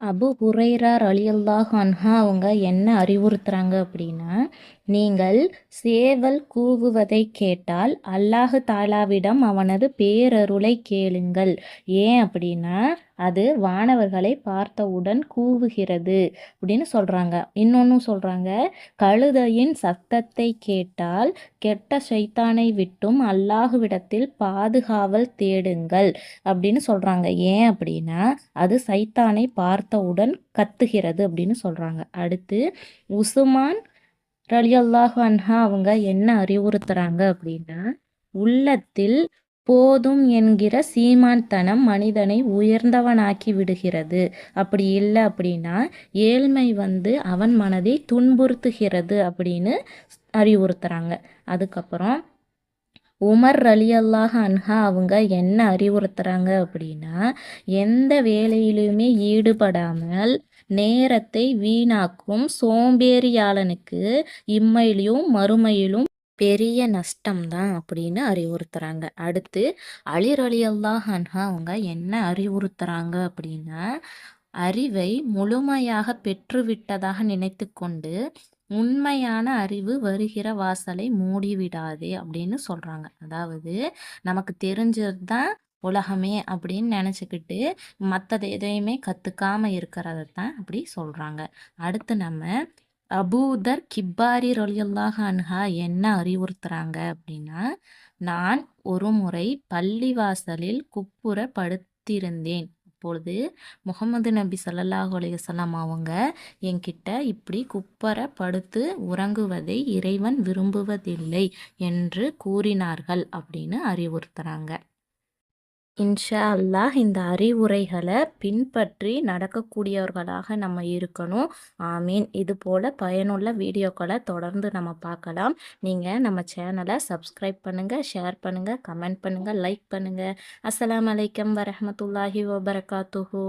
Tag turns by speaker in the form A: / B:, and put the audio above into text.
A: அபு ஹுரைரார் ரலியல்லாஹு அன்ஹா அவங்க என்ன அறிவுறுத்துறாங்க அப்படின்னா நீங்கள் சேவல் கூவுவதை கேட்டால் அல்லாஹு தாலாவிடம் அவனது பேரருளை கேளுங்கள். ஏன் அப்படின்னா அது வானவர்களை பார்த்தவுடன் கூவுகிறது அப்படின்னு சொல்கிறாங்க இன்னொன்றும் சொல்கிறாங்க கழுதையின் சத்தத்தை கேட்டால் கெட்ட சைத்தானை விட்டும் அல்லாஹுவிடத்தில் பாதுகாவல் தேடுங்கள் அப்படின்னு சொல்கிறாங்க ஏன் அப்படின்னா அது சைத்தானை பார்த்தவுடன் கத்துகிறது அப்படின்னு சொல்கிறாங்க அடுத்து உசுமான் ரலியல்லாஹு அன்ஹா அவங்க என்ன அறிவுறுத்துறாங்க அப்படின்னா உள்ளத்தில் போதும் என்கிற சீமான்தனம் மனிதனை உயர்ந்தவனாக்கி விடுகிறது. அப்படி இல்லை அப்படின்னா ஏழ்மை வந்து அவன் மனதை துன்புறுத்துகிறது அப்படின்னு அறிவுறுத்துறாங்க. அதுக்கப்புறம் உமர் ரலியல்லாஹ் அன்ஹா அவங்க என்ன அறிவுறுத்துறாங்க அப்படின்னா எந்த வேலையிலுமே ஈடுபடாமல் நேரத்தை வீணாக்கும் சோம்பேறியாளனுக்கு இம்மையிலும் மறுமையிலும் பெரிய நஷ்டம்தான் அப்படின்னு அறிவுறுத்துறாங்க. அடுத்து அலிர் அலி அன்ஹா அவங்க என்ன அறிவுறுத்துறாங்க? அப்படின்னா அறிவை முழுமையாக பெற்றுவிட்டதாக நினைத்து கொண்டு உண்மையான அறிவு வருகிற வாசலை மூடிவிடாதே அப்படின்னு சொல்கிறாங்க அதாவது நமக்கு தெரிஞ்சது தான் உலகமே அப்படின்னு நினச்சிக்கிட்டு மற்றது எதையுமே கற்றுக்காம இருக்கிறத தான் அப்படி சொல்கிறாங்க அடுத்து நம்ம அபூதர் கிப்பாரி ரொலியல்லாஹ் அன்ஹா என்ன அறிவுறுத்துறாங்க அப்படின்னா நான் ஒரு முறை பள்ளிவாசலில் குப்புற படுத்திருந்தேன் அப்பொழுது முகமது நபி சல்லல்லாஹு அலையுசல்லாம் அவங்க என்கிட்ட இப்படி குப்பர படுத்து உறங்குவதை இறைவன் விரும்புவதில்லை என்று கூறினார்கள் அப்படின்னு அறிவுறுத்துறாங்க. இன்ஷா அல்லாஹ் இந்த அறிவுரைகளை பின்பற்றி நடக்கக்கூடியவர்களாக நம்ம இருக்கணும். ஆமீன். இது போல் பயனுள்ள வீடியோக்களை தொடர்ந்து நம்ம பார்க்கலாம். நீங்கள் நம்ம சேனலை சப்ஸ்கிரைப் பண்ணுங்கள் ஷேர் பண்ணுங்கள் கமெண்ட் பண்ணுங்கள் லைக் பண்ணுங்கள் அஸ்லாம் வலைக்கம் வரமத்துல்லாஹி வபரகாத்துஹூ.